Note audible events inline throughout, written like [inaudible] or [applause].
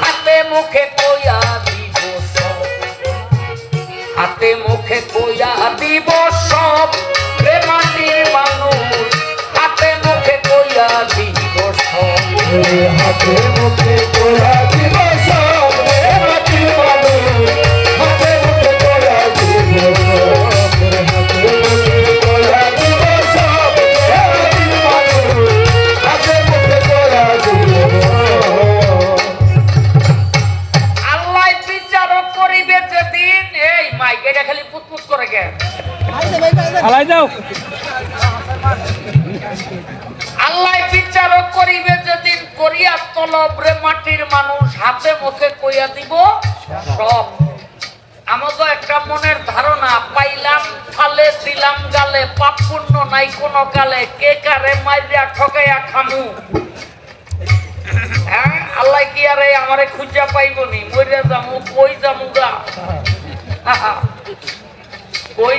হাতে মুখে কইয়া দিব সব। হাতে মুখে কইয়া দিব সব রে মাটির মানুষ, হাতে মুখে কইয়া দিব সব। হাতে মুখে করে ফালাই দাও আল্লাহ করিবে যেদিন করিয়া তলবরে মাটির মানুষ হাতে মুখে কইয়া দিব সব। আমাদের একটা মনের ধারণা পাইলাম ফালে দিলাম গালে পাপ পুণ্য নাই কোনো কালে কে কারে মাইরিয়া ঠকাইয়া খামু? হ্যাঁ আল্লাহ কি আরে আমারে খুঁজা পাইবনি? মরিয়া যামু কই যামু গা? [laughs] কই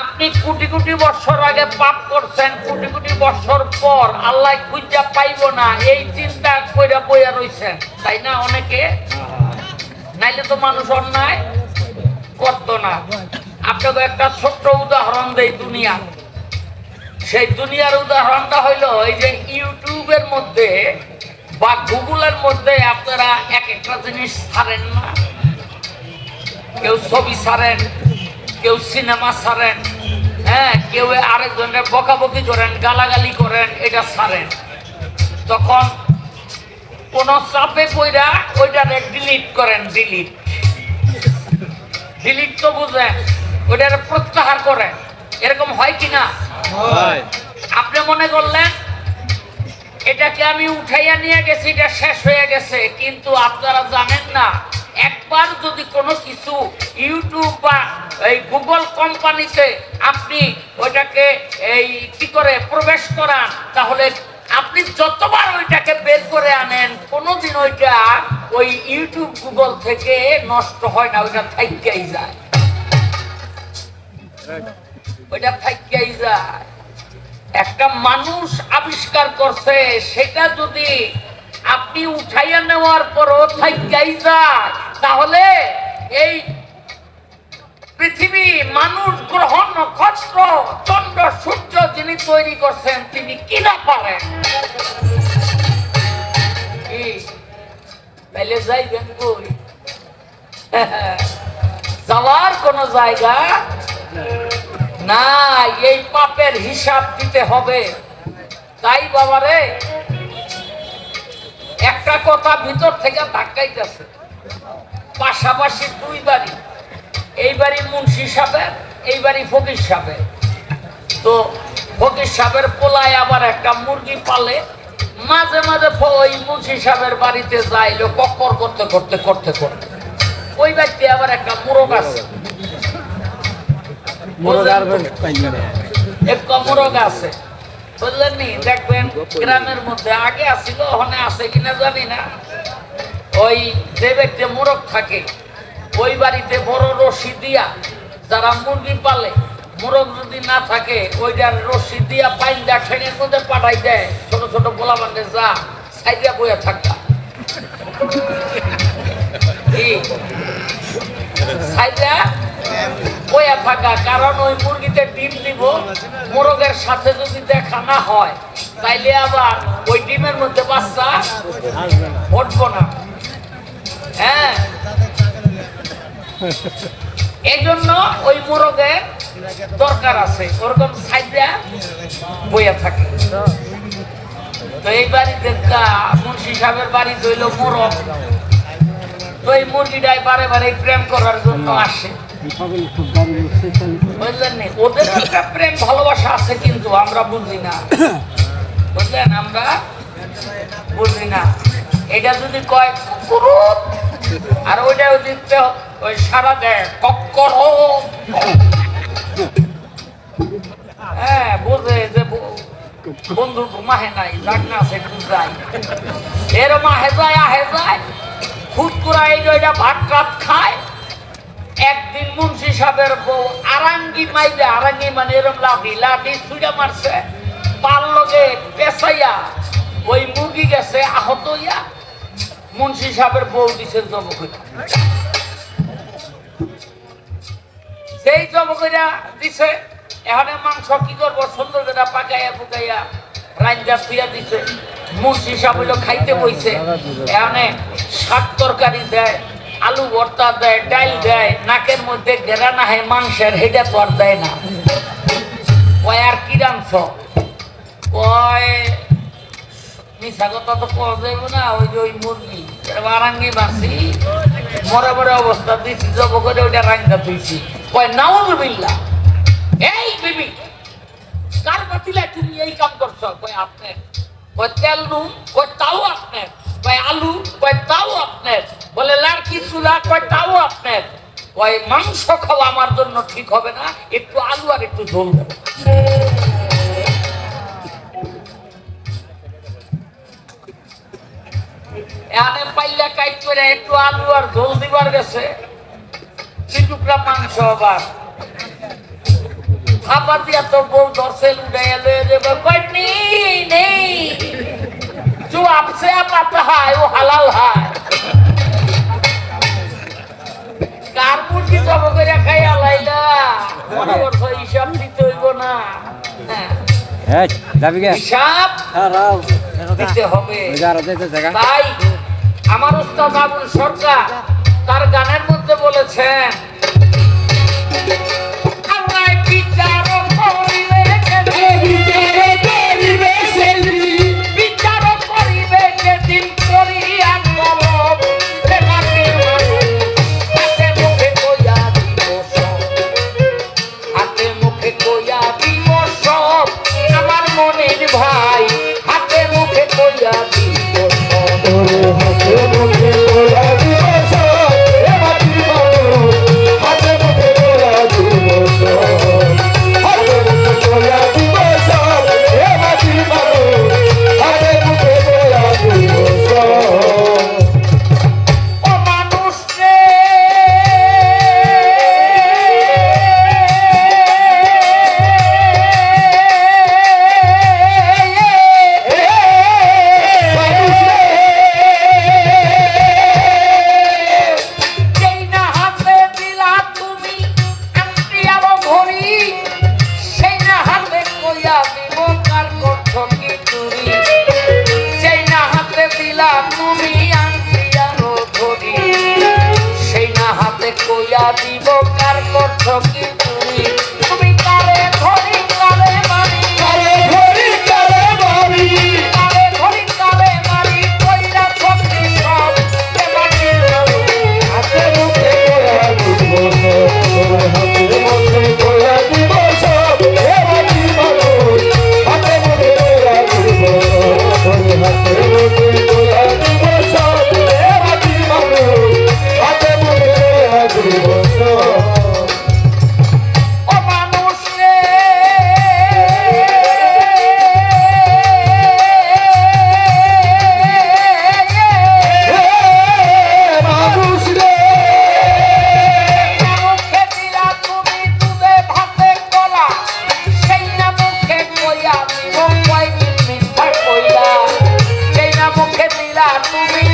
আপনি কোটি কোটি বছর আগে পাপ করছেন, কোটি কোটি বছর পর আল্লাহ খুঁজা পাইব না, এই চিন্তা কইরা বইয়া রইছেন। তাই না অনেকে? নাইলে তো মানুষ অন্যায় করতো না। আপনাকে একটা ছোট্ট উদাহরণ দেই দুনিয়া। সেই দুনিয়ার উদাহরণটা হইল, এই যে ইউটিউবের মধ্যে বা গুগলের মধ্যে আপনারা এক একটা জিনিস ছাড়েন না। কেউ ছবি ছাড়েন কেউ সিনেমা ছাড়েন হ্যাঁ কেউ আরেকজনের বকাবকি করেন গালাগালি করেন এটা ছাড়েন। তখন কোন চাপে কইরা ওইটারে ডিলিট করেন ডিলিট ডিলিট তো বুঝেন ওইটারে প্রত্যাহার করেন। এরকম হয় কি না? আপনি মনে করলেন এটাকে আমি উঠাইয়া নিয়ে গেছি, এটা শেষ হয়ে গেছে। কিন্তু আপনারা জানেন না, একবার যদি কোনো কিছু ইউটিউব বা এই গুগল কোম্পানিতে আপনি ওইটাকে এই কি করে প্রবেশ করান, তাহলে আপনি যতবার ওইটাকে বের করে আনেন, কোনোদিন ওইটা ওই ইউটিউব, গুগল থেকে নষ্ট হয় না, ওইটা থাইকাই যায়। ওইটা থাইকাই যায়। একটা মানুষ আবিষ্কার করছে, সেটা যদি আপনি উঠাইয়া নেওয়ার যায়, তাহলে এই পৃথিবী মানুষ গ্রহ নক্ষত্র চন্দ্র, সূর্য যিনি তৈরি করছেন, তিনি কিনা পারেন? তাইলে যাইবেন কই [laughs] যাওয়ার কোন জায়গা না, এই পাপের হিসাব দিতে হবে। তাই বাবারে, একটা কথা ভিতর থেকে ধাক্কাইতেছে পাশাপাশি দুই বাড়ি। এই বাড়ি মুন্সি সাহেবের, এই বাড়ি ফকির সাহেবের। তো ফকির সাহেবের পোলায় আবার একটা মুরগি পালে। মাঝে মাঝে ওই মুন্সি সাহেবের বাড়িতে যাইলো কক্কর করতে করতে করতে করতে। ওই বাড়িতে আবার একটা মোরগ আছে। নি। দেখবেন গ্রামের মধ্যে আগে আসছিল ওখানে আছে কিনা জানি না। ওই যে মোরগ থাকে, ওই বাড়িতে বড় রশি দিয়া যারা মুরগি পালে মোরগ যদি না থাকে ওইটার রশি দিয়া পাইন দা ঠেঙের মধ্যে পাঠাই দেয়। ছোট ছোট গোলা বান্ধে যা সাইডিয়া বইয়া থাকা কি সাইডা বইয়া থাকা, কারণ ওই মুরগিতে ডিম দিব, মোরগের সাথে যদি দেখা না হয়, তাইলে আবার ওই ডিমের মধ্যে বাচ্চা উঠবো না। হ্যাঁ? এই জন্য ওই মোরগের দরকার আছে। ওরকম সাইডা বইয়া থাকে। তো এই বাড়িতে মুন্সি সাহেবের বাড়ি হইল মোরগ। তো এই মুরগিটাই বারে বারে প্রেম করার জন্য আসে। বুঝলেন ওদের ভালোবাসা আছে কিন্তু আমরা বুঝি না বুঝলেন আমরা না এটা যদি কয় আর ওইটা যদি ওই সারা হ্যাঁ বোঝে বন্ধু মাহে নাই। একটু যাই এর মাহে যায় আহে যায় খুদ করে এই ভাত টাত খায় একদিন মুন্সি সাহেবের বউ আরাঙ্গি মাইলে আরাঙ্গি মানে এরম লাঠি লাঠি ছুঁড়ে মারছে। পার লগে পেঁচাইয়া ওই মুরগি গেছে আহত হইয়া মুন্সি সাহেবের বউ দিছে জব সেই জব কইরা দিছে, এখানে মাংস কি করব, সুন্দর করে পাকাইয়া পুকাইয়া রাঞ্জা থুইয়া দিছে। মুন্সি সাহেব খাইতে বইছে। এখানে শাক তরকারি দেয়। আলু ভর্তা দেয় ডাল দেয়, নাকের মধ্যে গেরা না হয় মাংসের তো আর দেয় না। কয়, আর কি রাঁধছ? কথা তো না, ওই ওই মুরগি অবস্থা জব করে দিয়েছি কয় এই কার তুমি এই কাম করছ? কয় কয়, তেল নুন, কয়, তাও আপনার। কয় আলু, কয় তাও আপনার? বলে লাড়কি চুলা কয় তাও আপনার? কয়, মাংস খাওয়া আমার জন্য ঠিক হবে না, একটু আলু আর একটু ঝোল দেবো। এখানে কাইট করে একটু আলু আর ঝোল দিবার গেছে। দুই টুকরা মাংস আবার? খাবার দিয়া তো বউ দর্শে উঠাইয়া লয়ে যাবে। কই নেই নেই। जो आपसे आप आता है वो হালাল है কার মুরগি জব করে খাই আলাইলা মনে করছো হিসাব দিতে হইব না হ্যাঁ, এই যাবি কে হিসাব দিতে হবে যারা যাইতে জায়গা তাই আমার উস্তাদ আবুল সরকার তার গানের মধ্যে বলেছেন কার করছ কি চুরি? যেই না হাতে দিলা তুমি আংটি আরও ধরি সেই না হাতে কইয়া দিব কার করছ কি Thank you.